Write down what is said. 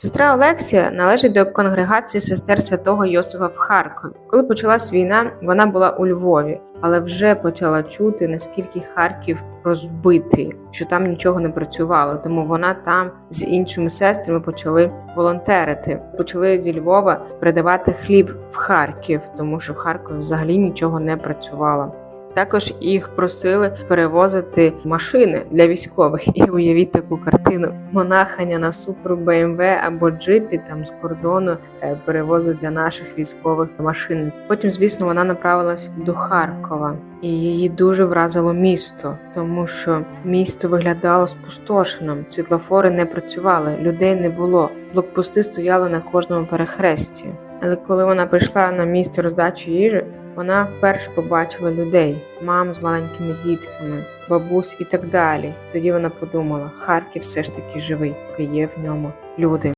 Сестра Олексія належить до конгрегації сестер святого Йосифа в Харкові. Коли почалась війна, вона була у Львові, але вже почала чути, наскільки Харків розбитий, що там нічого не працювало. Тому вона там з іншими сестрами почали волонтерити. Почали зі Львова передавати хліб в Харків, тому що в Харкові взагалі нічого не працювало. Також їх просили перевозити машини для військових. І уявіть таку картину: монаханя на супру БМВ або джипі там з кордону е, перевозить для наших військових машини. Потім, звісно, вона направилась до Харкова, і її дуже вразило місто, тому що місто виглядало спустошеним. Світлофори не працювали, людей не було. Блокпости стояли на кожному перехресті. Але коли вона прийшла на місце роздачі їжі, вона вперше побачила людей, мам з маленькими дітками, бабусь і так далі. Тоді вона подумала: Харків все ж таки живий, поки є в ньому люди.